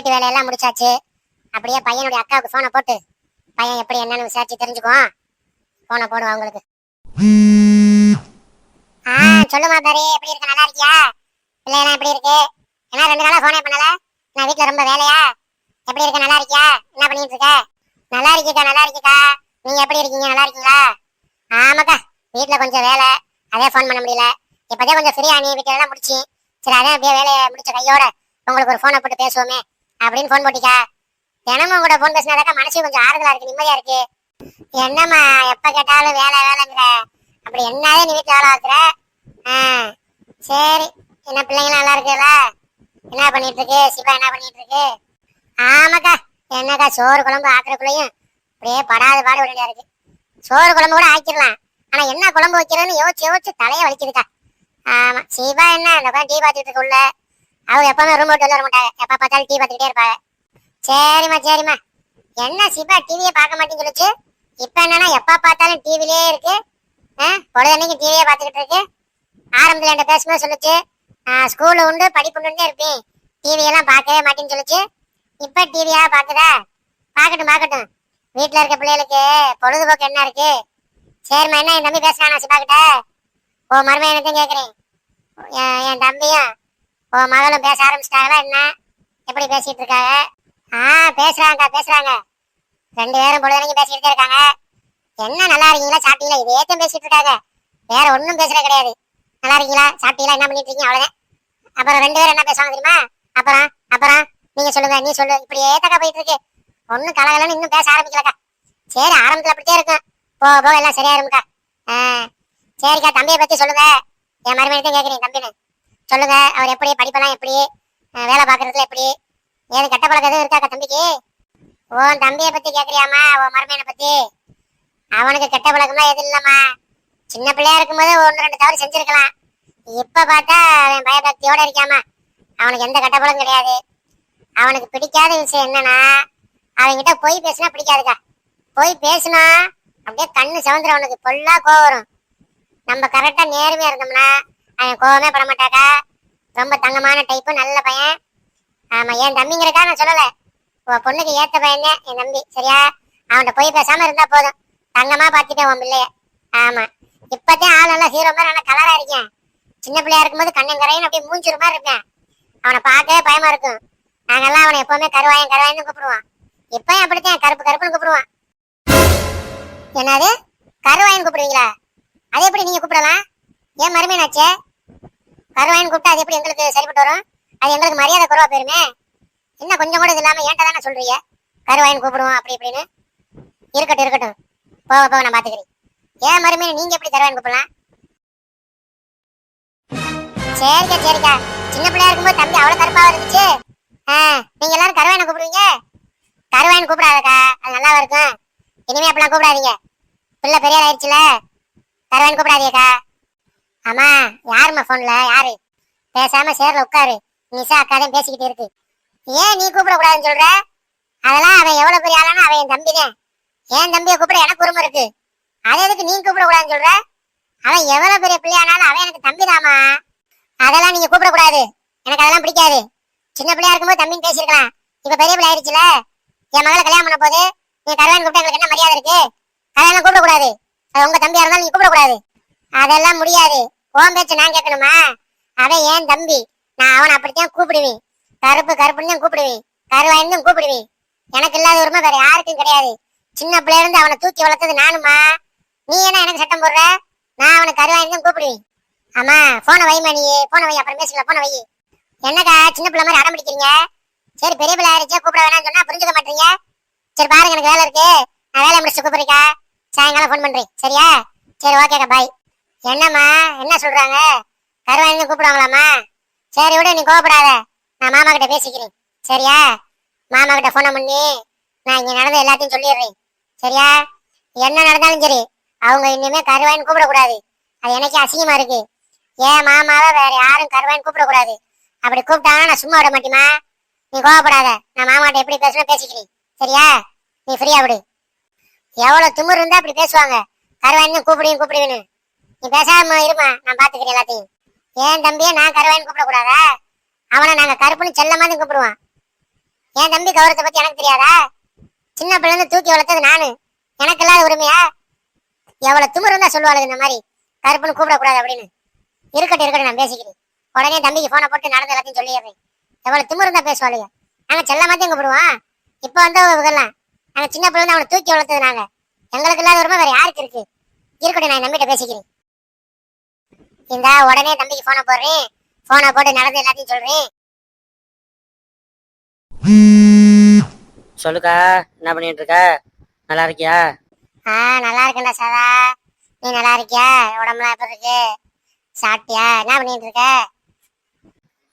வீட்டு வேலையெல்லாம் முடிச்சாச்சு. அப்படியே பையனுடைய அக்காவுக்கு போனை போட்டு பையன் எப்படி என்னன்னு விசாரிச்சு தெரிஞ்சுக்குவோம். போனை போடுவோம் அவங்களுக்கு. ஆ சொல்லுமா பாரு எப்படி இருக்க? நல்லா இருக்கியா? பிள்ளைலாம் எப்படி இருக்கு? ஏன்னா ரெண்டு நாளா போனே பண்ணல? நான் வீட்ல ரொம்ப வேலையா? எப்படி இருக்க? நல்லா இருக்கியா? என்ன பண்ணிட்டு இருக்க? நல்லா இருக்கீக்கா நல்லா இருக்கீக்கா. நீங்க எப்படி இருக்கீங்க? நல்லா இருக்கீங்களா? ஆமாக்கா வீட்டுல கொஞ்சம் வேலை. அதே ஃபோன் பண்ண முடியல. இப்பதான் கொஞ்சம் ஃப்ரீயா நீ வீட்டு எல்லாம் முடிச்சு. சரி அதான் அப்படியே வேலையை முடிச்ச கையோட உங்களுக்கு ஒரு ஃபோனை போட்டு பேசுவோமே. அப்படின்னு ஃபோன் போட்டிக்கா? தினமும் உங்களோட ஃபோன் பேசினாதாக்கா மனசு கொஞ்சம் ஆறுதலா இருக்கு நிம்மதியா இருக்கு. என்னம்மா எப்ப கேட்டாலும் வேலை வேலைங்கிற. அப்படி என்னதே நீ வீட்டுல வேலை வைக்கிற ஆ சரி. என்ன பிள்ளைங்களாம் நல்லா இருக்குல்ல என்ன பண்ணிட்டு இருக்கு சிவா என்ன பண்ணிட்டு இருக்கு ஆமாக்கா என்னக்கா சோறு குழம்பு ஆக்குறக்குள்ளேயும் அப்படியே படாத பாடு வேண்டியா இருக்கு. சோறு குழம்பு கூட ஆக்கிடலாம். ஆனா என்ன குழம்பு வைக்கிறதுன்னு யோசிச்சு யோசிச்சு தலைய வலிக்குதுக்கா. ஆமா சிவா என்ன இந்த டீ பார்த்துட்டு இருக்க உள்ள? அவங்க எப்பவுமே ரூம் விட்டு வர மாட்டாங்க. எப்ப பார்த்தாலும் டிவி பார்த்துக்கிட்டே இருப்பாங்க. சரிம்மா சரிம்மா. என்ன சிபா டிவியை பார்க்க மாட்டேன்னு இப்போ இப்ப என்னன்னா எப்ப பார்த்தாலும் டிவிலே இருக்கு. ஆ, பொழுதன்னைக்கு டிவியே பார்த்துக்கிட்டு இருக்கு. ஆரம்பத்தில் என்கிட்ட பேசும்போது சொல்லுச்சு. ஸ்கூலில் உண்டு படிப்பு இருப்பேன். டிவியெல்லாம் பார்க்கவே மாட்டேன்னு சொல்லிச்சு. இப்போ டிவியாக பாக்குதா பார்க்கட்டும் பார்க்கட்டும். வீட்டில் இருக்க பிள்ளைகளுக்கு பொழுதுபோக்கு என்ன இருக்கு? சரிம்மா என்ன என் தம்பி பேசுறானா சிபா கிட்ட ஓ மருமையை என்னத்தையும் கேட்குறேன் என் தம்பியும் ஓ மகளும் பேச ஆரம்பிச்சிட்டாங்களா என்ன? எப்படி பேசிட்டு இருக்காங்க? ஆ பேசுறாங்க பேசுறாங்க. ரெண்டு பேரும் பொழுதுனைக்கும் பேசிட்டு இருக்காங்க. என்ன நல்லா இருக்கீங்களா? சாப்பிட்டீங்களா? இதே தான் பேசிட்டு இருக்காங்க. வேற ஒன்றும் பேசுறது கிடையாது. நல்லா இருக்கீங்களா? சாப்பிட்டீங்களா? என்ன பண்ணிட்டு இருக்கீங்க? அவ்வளவுதான். அப்புறம் ரெண்டு பேரும் என்ன பேசுவாங்க தெரியுமா? அப்புறம் அப்புறம் நீங்க சொல்லுங்க நீ சொல்லு. இப்படியே தக்கா போயிட்டு இருக்கு. ஒண்ணும் கலகலன்னு இன்னும் பேச ஆரம்பிக்கலக்கா. சரி ஆரம்பத்துல அப்படியே இருக்கும். போக போக எல்லாம் சரியா இருக்கும்க்கா. சரிக்கா தம்பியை பத்தி சொல்லுங்க. என் மறுபடியும் கேக்குறீங்க தம்பின்னு. சொல்லுங்க அவர் எப்படி படிப்பெல்லாம் எப்படி வேலை பார்க்கறதுல எப்படி ஏது கெட்ட பழக்கம் எதுவும் இருக்காக்கா தம்பிக்கு? உன் தம்பியை பத்தி கேக்குறியாமா உன் மருமையனை பத்தி? அவனுக்கு கெட்ட பழக்கம்லாம் எதுவும் இல்லம்மா. சின்ன பிள்ளையா இருக்கும்போது ஒன்று ரெண்டு தவறு செஞ்சிருக்கலாம். இப்ப பார்த்தா அவன் பயபக்தியோட இருக்காமா அவனுக்கு எந்த கெட்ட பழக்கம் கிடையாது. அவனுக்கு பிடிக்காத விஷயம் என்னன்னா அவன்கிட்ட போய் பேசினா பிடிக்காதுக்கா. போய் பேசினா அப்படியே கண்ணு சவுந்துரும் அவனுக்கு. பொல்லா கோவம் வரும். நம்ம கரெக்டா நேர்மையா இருந்தோம்னா அவன் கோவமே பட மாட்டாக்கா. ரொம்ப தங்கமான டைப்பு நல்ல பையன். ஆமா என் தம்பிங்கிறக்கா நான் சொல்லல. உன் பொண்ணுக்கு ஏத்த பையன் என் தம்பி சரியா? அவன்கிட்ட போய் பேசாம இருந்தா போதும். தங்கமா பாத்துட்டேன் உன் பிள்ளைய. ஆமா. இப்பதான் ஆள் நல்லா ஹீரோ மாதிரி நல்லா கலரா இருக்கேன். சின்ன பிள்ளையா இருக்கும்போது கண்ணங்கரையும் அப்படியே மூஞ்சிரு மாதிரி இருப்பேன். அவனை பார்க்கவே பயமா இருக்கும். நாங்கெல்லாம் அவனை எப்பவுமே கருவாயன் கருவாயன்னு கூப்பிடுவான் இப்பயும் அப்படித்தான் கருப்பு கருப்புன்னு கூப்பிடுவான். என்னது? கருவாயன் கூப்பிடுவீங்களா? அது எப்படி நீங்க கூப்பிடலாம்? ஏன் மருமையாச்சே கருவாயின்னு கூப்பிட்டா அது எப்படி எங்களுக்கு சரிப்பட்டு வரும்? அது எங்களுக்கு மரியாதை குறவா போயிருமே? என்ன கொஞ்சம் கூட இது இல்லாம ஏன்ட்ட தானே சொல்றீங்க? கருவாயின்னு கூப்பிடுவோம் அப்படி இப்படின்னு. இருக்கட்டும் இருக்கட்டும். போக போக நான் பாத்துக்கிறேன். ஏன் மருமையை நீங்க எப்படி கருவாயன் கூப்பிடலாம்? சரிக்கா சரிக்கா. சின்ன பிள்ளையா இருக்கும்போது தம்பி அவ்வளவு கருப்பா இருந்துச்சு. ஆ, நீங்க எல்லாரும் கருவாயனை கூப்பிடுவீங்க? கருவாயன் கூப்பிடாதக்கா. அது நல்லா இருக்கும். இனிமே அப்படிலாம் கூப்பிடாதீங்க. பிள்ளை பெரிய ஆயிடுச்சுல. கருவாயன் கூப்பிடாதீங்கக்கா. ஆமா யாரும்மா ஃபோன்ல யாரு? பேசாம சேர்ல உட்காரு. நிசா அக்காதான் பேசிக்கிட்டு இருக்கு. ஏன் நீ கூப்பிடக்கூடாதுன்னு சொல்ற? அதெல்லாம் அவன் எவ்வளவு பெரிய ஆளானா அவன் என் தம்பி தான் என் தம்பியை கூப்பிட எனக்கு உரிமை இருக்கு. அதை எதுக்கு நீ கூப்பிடக்கூடாதுன்னு சொல்ற? அவன் எவ்வளவு பெரிய பிள்ளையானாலும் அவன் எனக்கு தம்பிதாம்மா. அதெல்லாம் நீங்க கூப்பிடக்கூடாது. எனக்கு அதெல்லாம் பிடிக்காது. சின்ன பிள்ளையா இருக்கும்போது தம்பின்னு பேசியிருக்கலாம். இப்ப பெரிய பிள்ளை ஆயிடுச்சுல? என் மகளை கல்யாணம் பண்ண போது நீ கல்யாணம் கூப்பிட்டா எங்களுக்கு என்ன மரியாதை இருக்கு? கல்யாணம் கூப்பிடக்கூடாது. அது உங்க தம்பியா இருந்தாலும் நீ கூப்பிடக்கூடாது. அதெல்லாம் முடியாது. போன் பேச்சு நான் கேட்கணுமா? அவன் ஏன் தம்பி? நான் அவனை அப்படித்தான் கூப்பிடுவேன். கருப்பு கருப்புன்னு தான் கூப்பிடுவேன். கருவாயின்னு கூப்பிடுவேன். எனக்கு இல்லாத உரிமை வேற யாருக்கும் கிடையாது. சின்ன பிள்ளையில இருந்து அவனை தூக்கி வளர்த்தது நானுமா நீ என்ன எனக்கு சட்டம் போடுற? நான் அவனை கருவாயின்னு தான் கூப்பிடுவேன். ஆமா போனை வைமா நீ போனை வை அப்புறம் பேசல போனை வை. என்னக்கா சின்ன பிள்ளை மாதிரி அடம் பிடிக்கிறீங்க? சரி பெரிய பிள்ளை ஆயிடுச்சு கூப்பிட வேணாம்னு சொன்னா புரிஞ்சுக்க மாட்டீங்க? சரி பாருங்க எனக்கு வேலை இருக்கு. நான் வேலையை முடிச்சு கூப்பிடுறேக்கா சாயங்காலம் ஃபோன் பண்றேன். சரியா? சரி ஓகேக்கா பாய் என்னம்மா? என்ன சொல்றாங்க? கருவாயின்னு கூப்பிடுவாங்களாம்மா? சரி விடு நீ கோவப்படாத. நான் மாமா கிட்ட பேசிக்கிறேன். சரியா? மாமா கிட்ட போன பண்ணி நான் இங்க நடந்த எல்லாத்தையும் சொல்லிடுறேன். சரியா? என்ன நடந்தாலும் சரி அவங்க இனிமே கருவாயின்னு கூப்பிடக்கூடாது. அது எனக்கு அசிங்கமா இருக்கு. ஏன் மாமாவை வேற யாரும் கருவாயின்னு கூப்பிடக்கூடாது? அப்படி கூப்பிட்டாங்கன்னா நான் சும்மா விட மாட்டேமா நீ கோவப்படாத. நான் மாமாட்ட எப்படி பேசணும் பேசிக்கிறேன். சரியா? நீ ஃப்ரீயா விடு. எவ்வளவு திமிரு இருந்தா அப்படி பேசுவாங்க. கருவாயின்னு கூப்பிடுவேன் கூப்பிடுவேன்னு. நீ பேசாம இருமா நான் பாத்துக்கிறேன் எல்லாத்தையும். ஏன் தம்பியை நான் கருவாயின்னு கூப்பிடக்கூடாதா? அவனை நாங்க கருப்புன்னு செல்ல தான் கூப்பிடுவான். என் தம்பி கௌரவத்தை பத்தி எனக்கு தெரியாதா? சின்ன பிள்ளைங்க தூக்கி வளர்த்தது நானு. எனக்கு இல்லாத உரிமையா? எவ்வளவு திமிரு இருந்தா சொல்லுவாளுங்க இந்த மாதிரி. கருப்புன்னு கூப்பிடக்கூடாது அப்படின்னு. இருக்கட்டும் இருக்கட்டும் நான் பேசிக்கிறேன். உடனே தம்பிக்கு போனை போட்டு நடந்த எல்லாத்தையும் சொல்லிடுறேன். எவ்வளவு திமிரு இருந்தா பேசுவாளுங்க. நாங்க செல்லமாத்தையும் கூப்பிடுவோம். இப்ப வந்து இவங்கெல்லாம் நாங்க சின்ன பிள்ளைங்க அவனை தூக்கி வளர்த்தது நாங்க. எங்களுக்கு இல்லாத உரிமை வேற யாருக்கு இருக்கு? இருக்கட்டும் நான் நம்பிட்ட பேசிக்கிறேன். இந்த உடனே தம்பிக்கு போனை போடுறேன். போனை போட்டு நடந்த எல்லாத்தையும் சொல்றேன். சொல்லுக்கா என்ன பண்ணிட்டு இருக்க நல்லா இருக்கியா? ஆ நல்லா இருக்கேன்டா சதா. நீ நல்லா இருக்கியா? உடம்புலாம் எப்படி இருக்கு? சாப்பிட்டியா? என்ன பண்ணிட்டு இருக்க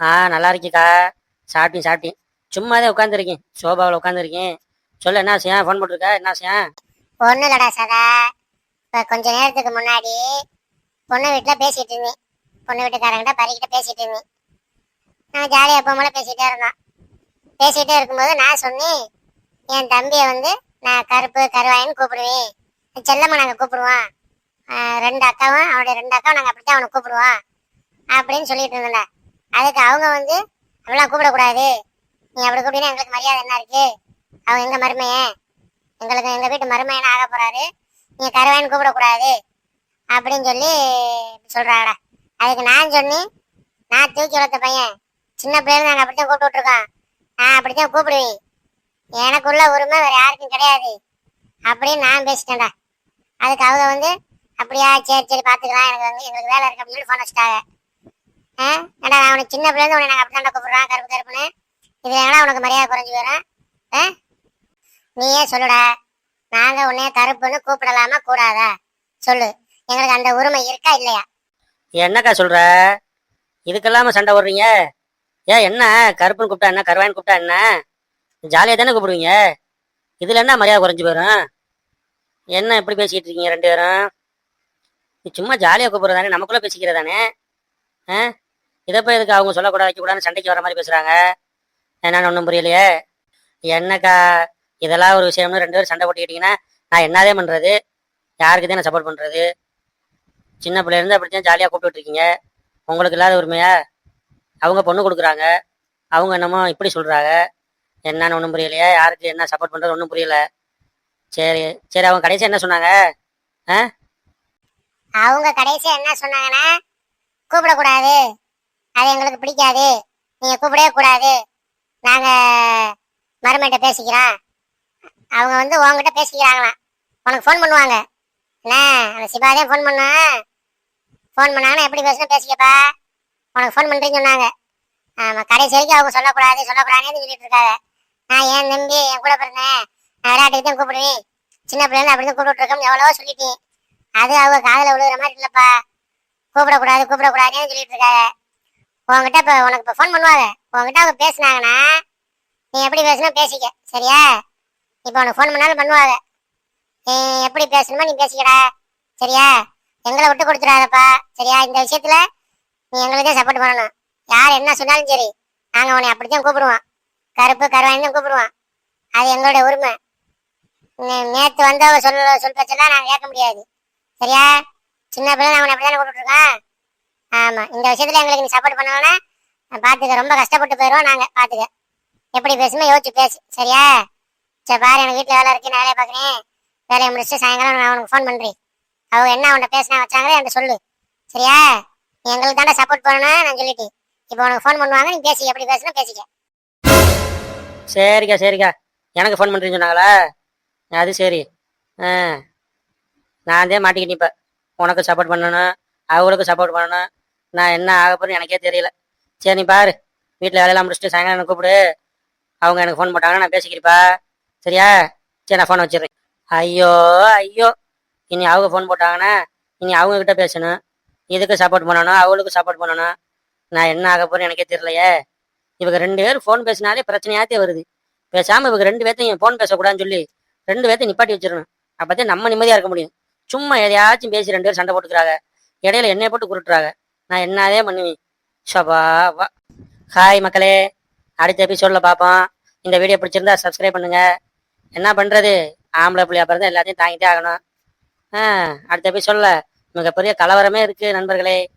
ஆ நல்லா இருக்கிக்கா. சாப்பிட்டேன் சாப்பிட்டேன். சும்மா தான் உட்காந்துருக்கேன். சோபாவில் உட்காந்துருக்கேன். சொல்லு என்ன செய்யா ஃபோன் போட்டிருக்க? என்ன செய்யா ஒன்றும் இல்லடா சதா. இப்போ கொஞ்ச நேரத்துக்கு முன்னாடி பொண்ணு வீட்டில் பேசிட்டு இருந்தேன். பொண்ணு வீட்டுக்காரங்கிட்ட பறிக்கிட்ட பேசிட்டு இருந்தேன். நான் ஜாலியாக எப்போ போல பேசிட்டே இருந்தான் பேசிட்டே இருக்கும்போது நான் சொன்னேன் என் தம்பியை வந்து நான் கருப்பு கருவாயின்னு கூப்பிடுவேன். செல்லம்மா நாங்கள் கூப்பிடுவோம். ரெண்டு அக்காவும் அவனுடைய ரெண்டு அக்காவும் நாங்கள் அப்படித்தான் அவனை கூப்பிடுவோம். அப்படின்னு சொல்லிட்டு இருந்தேன் அதுக்கு அவங்க வந்து அப்படிலாம் கூப்பிடக்கூடாது. நீ அப்படி கூப்பிட்டீங்கன்னா எங்களுக்கு மரியாதை என்ன இருக்கு? அவங்க எங்க மருமையன் எங்களுக்கு எங்க வீட்டு மருமையன் ஆக போறாரு? நீ கருவாயின்னு கூப்பிடக்கூடாது. அப்படின்னு சொல்லி சொல்றாங்கடா. அதுக்கு நான் சொன்னேன் நான் தூக்கி வளர்த்த பையன். சின்ன பிள்ளைங்க நாங்கள் அப்படித்தான் கூப்பிட்டு விட்ருக்கோம் நான் அப்படித்தான் கூப்பிடுவேன். எனக்குள்ள உரிமை வேறு யாருக்கும் கிடையாது. அப்படின்னு நான் பேசிட்டேன்டா. அதுக்கு அவங்க வந்து அப்படியா சரி சரி பார்த்துக்கலாம் எனக்கு வந்து எங்களுக்கு வேலை இருக்கு. அப்படின்னு சொல்லி ஃபோன் வச்சுட்டாங்க. ஆ? ஏடா அவனை சின்ன பிள்ளைங்க உன்னை நாங்கள் அப்படித்தான் கூப்பிட்றான் கருப்பு கருப்புன்னு. இது என்னடா உனக்கு மரியாதை குறைஞ்சி வரும்? ஆ? நீயே சொல்லுடா. நாங்கள் உன்னைய கருப்புன்னு கூப்பிடலாமா கூடாதா? சொல்லு. எங்களுக்கு அந்த உரிமை இருக்கா இல்லையா? என்னக்கா சொல்ற? இதுக்கெல்லாம சண்டை ஓடுறீங்க ஏன் என்ன? கருப்புன்னு கூப்பிட்டா என்ன? கருவாயின்னு கூப்பிட்டா என்ன? ஜாலியாக தானே கூப்பிடுவீங்க? இதில் என்ன மரியாதை குறைஞ்சி போயிடும் என்ன எப்படி பேசிக்கிட்டு இருக்கீங்க ரெண்டு பேரும்? நீ சும்மா ஜாலியாக கூப்பிட்றதானே? நமக்குள்ளே பேசிக்கிறதானே? ஆ? இதை போய் எதுக்கு அவங்க சொல்லக்கூடாது வைக்கக்கூடாதுன்னு சண்டைக்கு வர மாதிரி பேசுகிறாங்க என்னன்னு ஒன்றும் புரியலையே. என்னக்கா இதெல்லாம் ஒரு விஷயம்னு ரெண்டு பேரும் சண்டை போட்டுக்கிட்டீங்கன்னா நான் என்னதே பண்ணுறது யாருக்கு தான் நான் சப்போர்ட் பண்ணுறது சின்ன பிள்ளையிலேருந்து அப்படித்தான் ஜாலியாக கூப்பிட்டு இருக்கீங்க. உங்களுக்கு இல்லாத உரிமையா? அவங்க பொண்ணு கொடுக்குறாங்க. அவங்க என்னமோ இப்படி சொல்கிறாங்க என்னன்னு ஒன்றும் புரியலையே. யாருக்கு என்ன சப்போர்ட் பண்ணுறது ஒன்றும் புரியல. சரி சரி அவங்க கடைசி என்ன சொன்னாங்க? ஆ? அவங்க கடைசி என்ன சொன்னாங்கன்னா கூப்பிடக்கூடாது. அது எங்களுக்கு பிடிக்காது. நீங்கள் கூப்பிடவே கூடாது. நாங்கள் மருமகிட்ட பேசிக்கிறோம். அவங்க வந்து உங்ககிட்ட பேசிக்கிறாங்களாம். உனக்கு ஃபோன் பண்ணுவாங்க. என்ன அந்த ஃபோன் பண்ணா. ஃபோன் பண்ணாங்கன்னா எப்படி பேசணும் பேசிக்கப்பா. உனக்கு ஃபோன் பண்ணுறேன்னு சொன்னாங்க. ஆமாம் கடைசி வரைக்கும் அவங்க சொல்லக்கூடாது சொல்லக்கூடாதுன்னு சொல்லிட்டு இருக்காங்க. நான் ஏன் தம்பி என் கூட பிறந்தேன்? நான் விளையாட்டுக்கு தான் கூப்பிடுவேன். சின்ன பிள்ளைங்க அப்படி தான் கூப்பிட்டு இருக்கோம் எவ்வளவோ சொல்லிட்டேன். அது அவங்க காதில் விழுகிற மாதிரி இல்லைப்பா. கூப்பிடக்கூடாது கூப்பிடக்கூடாதுன்னு சொல்லிட்டு இருக்காங்க. உங்ககிட்ட இப்போ உனக்கு இப்போ ஃபோன் பண்ணுவாங்க. உங்ககிட்ட அவங்க பேசினாங்கன்னா நீ எப்படி பேசணும் பேசிக்க. சரியா? இப்போ உனக்கு ஃபோன் பண்ணாலும் பண்ணுவாங்க. எப்படி பேசணுமோ? நீ பேசிக்கடா. சரியா? எங்களை விட்டு கொடுத்துடாதப்பா. சரியா? இந்த விஷயத்துல நீ எங்களுக்கே சப்போர்ட் பண்ணணும். யார் என்ன சொன்னாலும் சரி நாங்க உன்னை அப்படித்தான் கூப்பிடுவோம். கருப்பு கருவாயின்னு தான் கூப்பிடுவோம். அது எங்களுடைய உரிமை. நேற்று வந்த சொல் சொல்ல சொல் பேச்செல்லாம் நான் கேட்க முடியாது. சரியா? சின்ன பிள்ளை நான் உன்னை அப்படிதானே கூப்பிட்டுருக்கோம் ஆமாம் ஆமா. இந்த விஷயத்துல எங்களுக்கு நீ சப்போர்ட் பண்ணலன்னா பாத்துக்க. ரொம்ப கஷ்டப்பட்டு போயிடுவோம் நாங்க. பாத்துக்க. எப்படி பேசுமே யோசிச்சு பேசு. சரியா? சரி பாரு எனக்கு வீட்டுல வேலை இருக்கு. நான் வேலையை பாக்குறேன் வேலையை முடிச்சுட்டு சாயங்காலம் நான் உனக்கு ஃபோன் பண்ணுறேன் அவங்க என்ன உன்னை பேசினா வச்சாங்களே என்கிட்ட சொல்லு. சரியா? நீ எங்களுக்கு தானே சப்போர்ட் பண்ணணும் நான் சொல்லிட்டேன். இப்போ உனக்கு ஃபோன் பண்ணுவாங்க நீ பேசி எப்படி பேசணும் பேசிக்க. சரிக்கா சரிக்கா. எனக்கு ஃபோன் பண்ணுறேன்னு சொன்னாங்களா? அது சரி. ஆ. நான் தான் மாட்டிக்கிட்டேன் இப்போ. உனக்கு சப்போர்ட் பண்ணணும் அவங்களுக்கு சப்போர்ட் பண்ணணும். நான் என்ன ஆக போறேன்னு எனக்கே தெரியல. சரி நீ பாரு. வீட்டில் வேலையெல்லாம் முடிச்சுட்டு சாயங்காலம் எனக்கு கூப்பிடு. அவங்க எனக்கு ஃபோன் போட்டாங்கன்னா நான் பேசிக்கிறப்பா சரியா? சரி நான் ஃபோன் வச்சிடுறேன். ஐயோ ஐயோ. இனி அவங்க ஃபோன் போட்டாங்கன்னா இனி அவங்க கிட்ட பேசணும். இதுக்கு சப்போர்ட் பண்ணணும்? அவளுக்கு சப்போர்ட் பண்ணணும். நான் என்ன ஆக போறேன்னு எனக்கே தெரியலையே. இவங்க ரெண்டு பேரும் ஃபோன் பேசினாலே பிரச்சனையாத்தே வருது. பேசாம இவங்க ரெண்டு பேர்த்தையும் ஃபோன் பேசக்கூடாதுன்னு சொல்லி ரெண்டு பேர்த்தையும் நிப்பாட்டி வச்சிடணும். அப்பதான் நம்ம நிம்மதியா இருக்க முடியும். சும்மா எதையாச்சும் பேசி ரெண்டு பேரும் சண்டை போட்டுக்கிறாங்க. இடையில என்னைய போட்டு குருட்டுறாங்க. நான் என்னதே பண்ணுவேன். ஷபா வா. ஹாய் மக்களே. அடுத்த எபிசோட்ல பார்ப்போம். இந்த வீடியோ பிடிச்சிருந்தா சப்ஸ்கிரைப் பண்ணுங்க. என்ன பண்றது? ஆம்பளை பிள்ளையா பிறந்த எல்லாத்தையும் தாங்கிட்டே ஆகணும். ஆ அடுத்த சொல்ல மிகப்பெரிய கலவரமே இருக்கு நண்பர்களே.